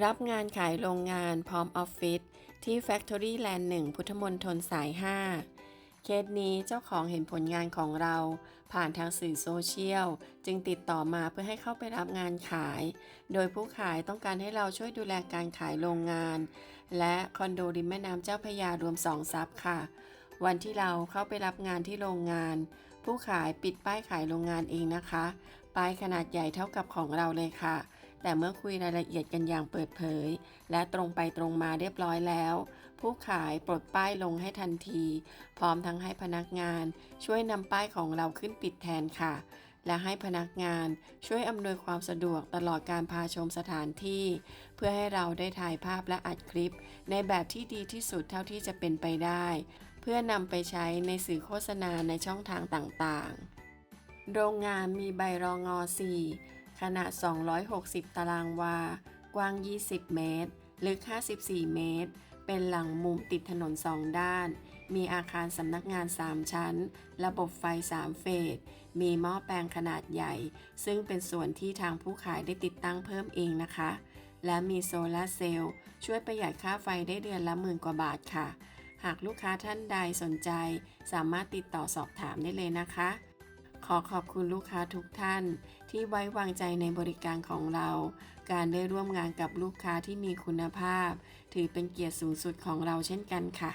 รับงานขายโรงงานพร้อมออฟฟิศที่ Factory Land 1 พุทธมณฑลสาย 5 เคสนี้เจ้าของเห็นผลงานของเราผ่านทางสื่อโซเชียล จึงติดต่อมาเพื่อให้เข้าไปรับงานขาย โดยผู้ขายต้องการให้เราช่วยดูแลการขายโรงงาน และคอนโดริมแม่น้ำเจ้าพยารวม2ซับค่ะ วันที่เราเข้าไปรับงานที่โรงงาน ผู้ขายปิดป้ายขายโรงงานเองนะคะ ป้ายขนาดใหญ่เท่ากับของเราเลยค่ะ แต่เมื่อคุยรายละเอียดกันอย่างเปิดเผย และตรงไปตรงมาเรียบร้อยแล้ว ผู้ขายปลดป้ายลงให้ทันที พร้อมทั้งให้พนักงาน ช่วยนำป้ายของเราขึ้นปิดแทนค่ะ และให้พนักงานช่วยอำนวยความสะดวกตลอดการพาชมสถานที่ เพื่อให้เราได้ถ่ายภาพและอัดคลิป ในแบบที่ดีที่สุดเท่าที่จะเป็นไปได้ เพื่อนำไปใช้ในสื่อโฆษณาในช่องทางต่างๆ โรงงานมีใบรองอ4 ขนาด 260 ตารางวา กว้าง 20 เมตร ลึก 54 เมตร เป็นหลังมุมติดถนน2ด้าน มีอาคารสำนักงาน 3 ชั้น ระบบไฟ 3 เฟส มีหม้อแปลงขนาดใหญ่ ซึ่งเป็นส่วนที่ทางผู้ขายได้ติดตั้งเพิ่มเองนะคะ และมีโซลาเซลล์ช่วยประหยัดค่าไฟได้เดือนละหมื่นกว่าบาทค่ะ หากลูกค้าท่านใดสนใจ สามารถติดต่อสอบถามได้เลยนะคะ ขอขอบคุณลูกค้าทุกท่าน ที่ไว้วางใจในบริการของเรา การได้ร่วมงานกับลูกค้าที่มีคุณภาพ ถือเป็นเกียรติสูงสุดของเราเช่นกันค่ะ